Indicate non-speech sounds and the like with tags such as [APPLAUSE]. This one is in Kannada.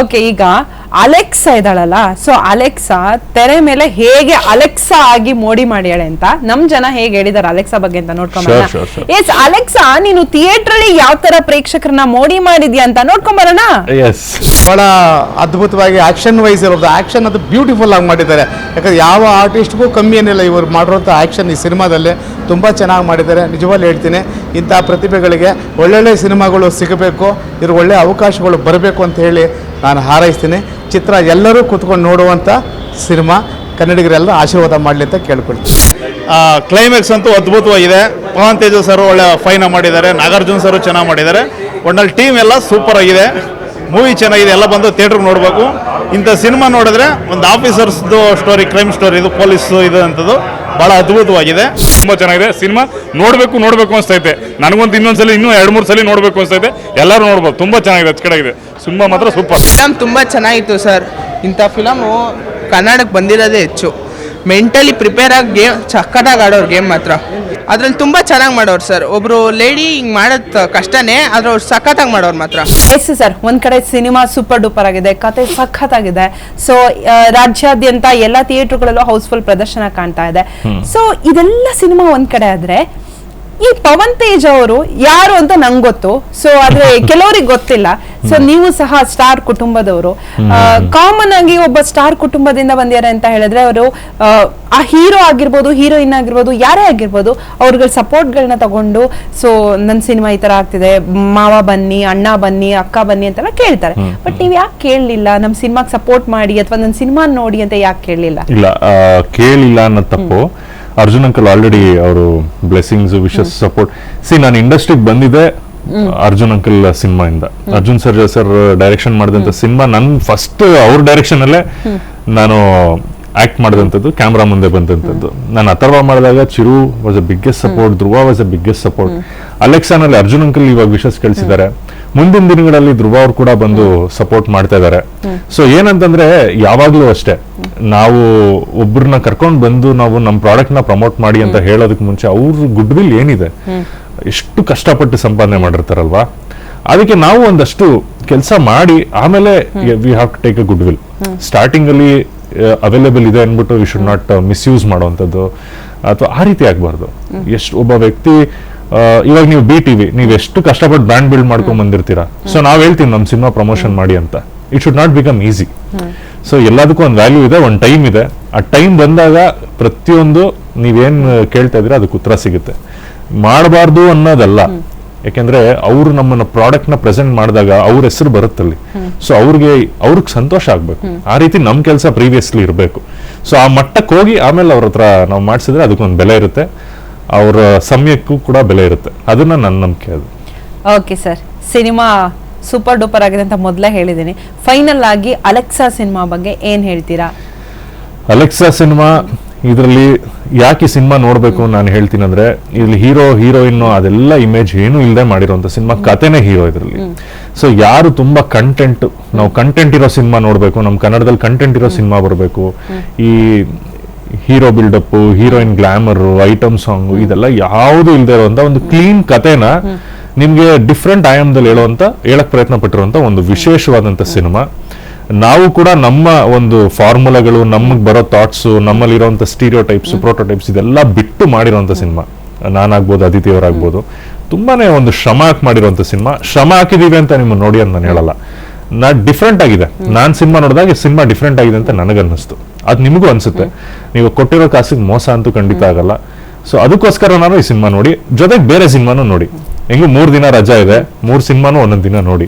ಓಕೆ ಈಗ ಅಲೆಕ್ಸಾ ಇದ್ದಾಳಲ್ಲ ಸೊ ಅಲೆಕ್ಸಾ ತೆರೆ ಮೇಲೆ ಹೇಗೆ ಅಲೆಕ್ಸಾ ಆಗಿ ಮೋಡಿ ಮಾಡ್ಯಾಳೆ ಅಂತ ನಮ್ ಜನ ಹೇಗೆ ಹೇಳಿದಾರೆ ಅಲೆಕ್ಸಾ ಬಗ್ಗೆ ಅಂತ ನೋಡ್ಕೊಂಬರೋಣ. ಎಸ್ ಅಲೆಕ್ಸಾ ನೀನು ಥಿಯೇಟರ್ ಅಲ್ಲಿ ಯಾವ ತರ ಪ್ರೇಕ್ಷಕರನ್ನ ಮೋಡಿ ಮಾಡಿದ್ಯಾ ಅಂತ ನೋಡ್ಕೊಂಬರೋಣ. ಎಸ್ ಬಹಳ ಅದ್ಭುತವಾಗಿ ಆಕ್ಷನ್ ವೈಸ್ ಇರೋದು. ಆಕ್ಷನ್ ಅದು ಬ್ಯೂಟಿಫುಲ್ ಆಗಿ ಮಾಡಿದ್ದಾರೆ. ಯಾಕಂದ್ರೆ ಯಾವ ಆರ್ಟಿಸ್ಟ್ಗೂ ಕಮ್ಮಿ ಏನಿಲ್ಲ ಇವರು ಮಾಡಿರೋಂಥ ಆಕ್ಷನ್ ಈ ಸಿನಿಮಾದಲ್ಲಿ ತುಂಬಾ ಚೆನ್ನಾಗಿ ಮಾಡಿದ್ದಾರೆ. ನಿಜವಾಗ್ಲೂ ಹೇಳ್ತೀನಿ. ಇಂಥ ಪ್ರತಿಭೆಗಳಿಗೆ ಒಳ್ಳೊಳ್ಳೆ ಸಿನಿಮಾಗಳು ಸಿಗಬೇಕು ಇದ್ರ ಒಳ್ಳೆ ಅವಕಾಶಗಳು ಬರಬೇಕು ಅಂತ ಹೇಳಿ ನಾನು ಹಾರೈಸ್ತೀನಿ. ಚಿತ್ರ ಎಲ್ಲರೂ ಕೂತ್ಕೊಂಡು ನೋಡುವಂಥ ಸಿನಿಮಾ ಕನ್ನಡಿಗರೆಲ್ಲ ಆಶೀರ್ವಾದ ಮಾಡಲಿ ಅಂತ ಕೇಳ್ಕೊಳ್ತೀನಿ. ಕ್ಲೈಮ್ಯಾಕ್ಸ್ ಅಂತೂ ಅದ್ಭುತವಾಗಿದೆ. ಪವನ್ ತೇಜು ಸರ್ ಒಳ್ಳೆ ಫೈನ ಮಾಡಿದ್ದಾರೆ. ನಾಗಾರ್ಜುನ್ ಸರ್ ಚೆನ್ನಾಗಿ ಮಾಡಿದ್ದಾರೆ. ಒಟ್ನಲ್ಲಿ ಟೀಮ್ ಎಲ್ಲ ಸೂಪರ್ ಆಗಿದೆ. ಮೂವಿ ಚೆನ್ನಾಗಿದೆ. ಎಲ್ಲ ಬಂದು ಥಿಯೇಟ್ರಿಗೆ ನೋಡಬೇಕು. ಇಂಥ ಸಿನಿಮಾ ನೋಡಿದ್ರೆ ಒಂದು ಆಫೀಸರ್ಸ್ದು ಸ್ಟೋರಿ ಕ್ರೈಮ್ ಸ್ಟೋರಿ ಇದು ಪೊಲೀಸ್ ಇದು ಅಂಥದ್ದು. ಭಾಳ ಅದ್ಭುತವಾಗಿದೆ. ತುಂಬಾ ಚೆನ್ನಾಗಿದೆ. ಸಿನಿಮಾ ನೋಡಬೇಕು ನೋಡ್ಬೇಕು ಅನಿಸ್ತೈತೆ. ನನಗೊಂದು ಇನ್ನೊಂದ್ಸಲ ಇನ್ನೂ ಎರಡು ಮೂರು ಸಲ ನೋಡಬೇಕು ಅನ್ಸ್ತೈತೆ. ಎಲ್ಲರೂ ನೋಡ್ಬೋದು. ತುಂಬಾ ಚೆನ್ನಾಗಿದೆ ಅಚ್ಚಕಡಾಗಿದೆ ಸಿನಿಮಾ ಮಾತ್ರ ಸೂಪರ್. ಫಿಲಮ್ ತುಂಬ ಚೆನ್ನಾಗಿತ್ತು ಸರ್. ಇಂಥ ಫಿಲಮು ಕನ್ನಡಕ್ಕೆ ಬಂದಿರೋದೇ ಹೆಚ್ಚು. ಮೆಂಟಲಿ ಪ್ರಿಪೇರ್ ಆಗಿ ಗೇಮ್ ಸಕ್ಕತ್ತಾಗಿ ಆಡೋರು ಗೇಮ್ ಮಾತ್ರ. ಅದ್ರಲ್ಲಿ ತುಂಬ ಚೆನ್ನಾಗಿ ಮಾಡೋರು ಸರ್. ಒಬ್ರು ಲೇಡಿ ಹಿಂಗೆ ಮಾಡೋದು ಕಷ್ಟನೇ ಆದ್ರೆ ಅವ್ರು ಸಖತ್ತಾಗಿ ಮಾಡೋರು ಮಾತ್ರ. ಎಸ್ ಸರ್ ಒಂದ್ ಕಡೆ ಸಿನಿಮಾ ಸೂಪರ್ ಡೂಪರ್ ಆಗಿದೆ ಕತೆ ಸಖತ್ತಾಗಿದೆ. ಸೊ ರಾಜ್ಯಾದ್ಯಂತ ಎಲ್ಲ ಥಿಯೇಟರ್ಗಳಲ್ಲೂ ಹೌಸ್ಫುಲ್ ಪ್ರದರ್ಶನ ಕಾಣ್ತಾ ಇದೆ. ಸೊ ಇದೆಲ್ಲ ಸಿನಿಮಾ ಒಂದ್ ಕಡೆ ಆದ್ರೆ ಈ ಪವನ್ ತೇಜ್ ಅವರು ಯಾರು ಅಂತ ನಂಗ್ ಗೊತ್ತು. ಸೊ ಆದ್ರೆ [LAUGHS] ಕೆಲವರಿಗೆ ಗೊತ್ತಿಲ್ಲ. ಸೊ ನೀವು ಸಹ ಸ್ಟಾರ್ ಕುಟುಂಬದವರು. ಕಾಮನ್ ಆಗಿ ಒಬ್ಬ ಸ್ಟಾರ್ ಕುಟುಂಬದಿಂದ ಬಂದಿದ್ದಾರೆ ಅಂತ ಹೇಳಿದ್ರೆ ಅವರು ಆ ಹೀರೋ ಆಗಿರ್ಬೋದು ಹೀರೋಯಿನ್ ಆಗಿರ್ಬೋದು ಯಾರೇ ಆಗಿರ್ಬೋದು ಅವ್ರಗಳ ಸಪೋರ್ಟ್ಗಳನ್ನ ತಗೊಂಡು ಸೊ ನನ್ನ ಸಿನಿಮಾ ಈ ತರ ಆಗ್ತಿದೆ ಮಾವ ಬನ್ನಿ ಅಣ್ಣ ಬನ್ನಿ ಅಕ್ಕ ಬನ್ನಿ ಅಂತೆಲ್ಲ ಕೇಳ್ತಾರೆ. ಬಟ್ ನೀವ್ ಯಾಕೆ ಕೇಳಲಿಲ್ಲ? ನಮ್ಮ ಸಿನಿಮಾಗೆ ಸಪೋರ್ಟ್ ಮಾಡಿ ಅಥವಾ ನನ್ನ ಸಿನಿಮಾ ನೋಡಿ ಅಂತ ಯಾಕೆ ಕೇಳಲಿಲ್ಲ? ಇಲ್ಲ ಕೇಳಿಲ್ಲ ಅನ್ನೋ ತಪ್ಪು. ಅರ್ಜುನ್ ಅಂಕಲ್ ಆಲ್ರೆಡಿ ಅವರು ಬ್ಲೆಸ್ಸಿಂಗ್ಸ್ ವಿಶಸ್ ಸಪೋರ್ಟ್ ಸಿ ನಾನು ಇಂಡಸ್ಟ್ರಿಗೆ ಬಂದಿದ್ದೆ ಅರ್ಜುನ್ ಅಂಕಲ್ ಸಿನಿಮಾ ಇಂದ ಅರ್ಜುನ್ ಸರ್ ಸರ್ ಡೈರೆಕ್ಷನ್ ಮಾಡಿದಂತ ಸಿನಿಮಾ ನನ್ ಫಸ್ಟ್ ಅವ್ರ ಡೈರೆಕ್ಷನ್ ಅಲ್ಲೇ ನಾನು ಆಕ್ಟ್ ಮಾಡಿದಂಥದ್ದು ಕ್ಯಾಮ್ರಾ ಮುಂದೆ ಬಂದಂಥದ್ದು. ನಾನು ಅಥರ್ವ ಮಾಡಿದಾಗ Chiru was a biggest support Dhruva was a biggest support ಅಲೆಕ್ಸಾನಲ್ಲಿ Arjun uncle ಇವಾಗ ವಿಶಸ್ ಕಳಿಸಿದ್ದಾರೆ. ಮುಂದಿನ ದಿನಗಳಲ್ಲಿ ಧ್ರುವ ಅವ್ರು ಕೂಡ ಬಂದು ಸಪೋರ್ಟ್ ಮಾಡ್ತಾ ಇದ್ದಾರೆ ಸೊ ಏನಂತಂದ್ರೆ ಯಾವಾಗ್ಲೂ ಅಷ್ಟೇ ನಾವು ಒಬ್ಬರನ್ನ ಕರ್ಕೊಂಡು ಬಂದು ನಾವು ನಮ್ಮ ಪ್ರಾಡಕ್ಟ್ನ ಪ್ರಮೋಟ್ ಮಾಡಿ ಅಂತ ಹೇಳೋದಕ್ಕೆ ಮುಂಚೆ ಅವ್ರ ಗುಡ್ ವಿಲ್ ಏನಿದೆ ಎಷ್ಟು ಕಷ್ಟಪಟ್ಟು ಸಂಪಾದನೆ ಮಾಡಿರ್ತಾರಲ್ವಾ? ಅದಕ್ಕೆ ನಾವು ಒಂದಷ್ಟು ಕೆಲಸ ಮಾಡಿ ಆಮೇಲೆ we have to take a good will starting ಅಲ್ಲಿ ಅವೈಲೇಬಲ್ ಇದೆ ಅಂದ್ಬಿಟ್ಟು ವಿ ಶುಡ್ ನಾಟ್ ಮಿಸ್ಯೂಸ್ ಮಾಡುವಂಥದ್ದು. ಅಥವಾ ಆ ರೀತಿ ಆಗ್ಬಾರ್ದು. ಎಷ್ಟು ಒಬ್ಬ ವ್ಯಕ್ತಿ ಇವಾಗ ನೀವು ಬಿ ಟಿವಿ ನೀವು ಎಷ್ಟು ಕಷ್ಟಪಟ್ಟು ಬ್ರ್ಯಾಂಡ್ ಬಿಲ್ಡ್ ಮಾಡ್ಕೊಂಡ್ ಬಂದಿರ್ತೀರಾ? ಸೊ ನಾವ್ ಹೇಳ್ತೀವಿ ನಮ್ಮ ಸಿನಿಮಾ ಪ್ರಮೋಷನ್ ಮಾಡಿ ಅಂತ. It should not become easy so ಎಲ್ಲದಕ್ಕೂ ಒಂದು ವ್ಯಾಲ್ಯೂ ಇದೆ ಒಂದು ಟೈಮ್ ಇದೆ. ಆ ಟೈಮ್ ಬಂದಾಗ ಪ್ರತಿಯೊಂದು ನೀವೇನ್ ಕೇಳ್ತಾ ಇದ್ರೆ ಅದಕ್ಕೆ ಉತ್ತರ ಸಿಗುತ್ತೆ. ಮಾಡಬಾರ್ದು ಅನ್ನೋದಲ್ಲ. ಯಾಕೆಂದ್ರೆ ಅವ್ರು ನಮ್ಮನ್ನ ಪ್ರಾಡಕ್ಟ್ನ ಪ್ರೆಸೆಂಟ್ ಮಾಡಿದಾಗ ಅವ್ರ ಹೆಸರು ಬರುತ್ತಲ್ಲಿ ಸೊ ಅವ್ರಿಗೆ ಅವ್ರಿಗೆ ಸಂತೋಷ ಆಗ್ಬೇಕು. ಆ ರೀತಿ ನಮ್ ಕೆಲಸ ಪ್ರೀವಿಯಸ್ಲಿ ಇರಬೇಕು. ಸೊ ಆ ಮಟ್ಟಕ್ಕೆ ಹೋಗಿ ಆಮೇಲೆ ಅವ್ರ ಹತ್ರ ನಾವು ಮಾಡಿಸಿದ್ರೆ ಅದಕ್ಕೊಂದು ಬೆಲೆ ಇರುತ್ತೆ. ಅವರ ಸಮಯಕ್ಕೂ ಕೂಡ ಬೆಲೆ ಇರುತ್ತೆ. ಅದನ್ನ ನನ್ನ ನಂಬಿಕೆ ಅದು. Okay sir cinema super duper ಆಗಿದೆ ಅಂತ ಮೊದಲೇ ಹೇಳಿದ್ದೀನಿ ಫೈನಲ್ ಆಗಿ ಅಲೆಕ್ಸಾ ಸಿನಿಮಾ ಬಗ್ಗೆ ಏನು ಹೇಳ್ತೀರಾ? ಅಲೆಕ್ಸಾ ಸಿನಿಮಾ ಇದರಲ್ಲಿ ಯಾಕೆ ಸಿನಿಮಾ ನೋಡಬೇಕು ನಾನು ಹೇಳ್ತೀನಿ ಅಂದ್ರೆ ಇಲ್ಲಿ ಹೀರೋ ಹೀರೋಯಿನ್ ಅದೆಲ್ಲ ಇಮೇಜ್ ಏನು ಇಲ್ಲದೆ ಮಾಡಿರುವಂತ ಸಿನಿಮಾ ಕತೆನೇ ಹೀರೋ ಇದರಲ್ಲಿ. ಸೊ ಯಾರು ತುಂಬಾ ಕಂಟೆಂಟ್ ನಾವು ಕಂಟೆಂಟ್ ಇರೋ ಸಿನಿಮಾ ನೋಡಬೇಕು ನಮ್ಮ ಕನ್ನಡದಲ್ಲಿ ಕಂಟೆಂಟ್ ಇರೋ ಸಿನಿಮಾ ಬರಬೇಕು. ಈ hero buildup heroine glamour item song, ಇದೆಲ್ಲ ಯಾವುದು ಇಲ್ಲದೆ ಇರುವಂತ ಒಂದು ಕ್ಲೀನ್ ಕತೆನ ನಿಮ್ಗೆ ಡಿಫ್ರೆಂಟ್ ಆಯಾಮದಲ್ಲಿ ಹೇಳುವಂತ, ಹೇಳಕ್ ಪ್ರಯತ್ನ ಪಟ್ಟಿರುವಂತ ಒಂದು ವಿಶೇಷವಾದಂತ ಸಿನಿಮಾ. ನಾವು ಕೂಡ ನಮ್ಮ ಒಂದು ಫಾರ್ಮುಲಾಗಳು, ನಮಗೆ ಬರೋ ಥಾಟ್ಸ್ ನಮ್ಮಲ್ಲಿರೋಂಥ ಸ್ಟೀರಿಯೋ ಟೈಪ್ಸ್ ಪ್ರೋಟೋಟೈಪ್ಸ್ ಇದೆಲ್ಲ ಬಿಟ್ಟು ಮಾಡಿರುವಂತ ಸಿನಿಮಾ. ನಾನಾಗ್ಬೋದು ಅದಿತಿ ಅವರಾಗ್ಬೋದು ತುಂಬಾನೇ ಒಂದು ಶ್ರಮ ಹಾಕಿ ಮಾಡಿರುವಂತ ಸಿನಿಮಾ. ಶ್ರಮ ಹಾಕಿದೀವಿ ಅಂತ ನಿಮ್ಮ ನೋಡಿ ಅಂತ ನಾನು ಹೇಳಲ್ಲ. ನಾ ಡಿಫ್ರೆಂಟ್ ಆಗಿದೆ. ನಾನ್ ಸಿನಿಮಾ ನೋಡಿದಾಗ ಸಿನಿಮಾ ಡಿಫ್ರೆಂಟ್ ಆಗಿದೆ ಅಂತ ನನಗನ್ನಿಸ್ತು. ಅದು ನಿಮಗೂ ಅನ್ಸುತ್ತೆ. ನೀವು ಕೊಟ್ಟಿರೋ ಕಾಸಿಗೆ ಮೋಸ ಅಂತೂ ಖಂಡಿತ ಆಗಲ್ಲ. ಸೊ ಅದಕ್ಕೋಸ್ಕರ ನಾನು ಈ ಸಿನಿಮಾ ನೋಡಿ. ಜೊತೆಗೆ ಬೇರೆ ಸಿನಿಮಾನು ನೋಡಿ. ಹೆಂಗು ಮೂರ್ ದಿನ ರಜಾ ಇದೆ. ಮೂರ್ ಸಿನಿಮಾನು ಒಂದೊಂದ್ ದಿನ ನೋಡಿ.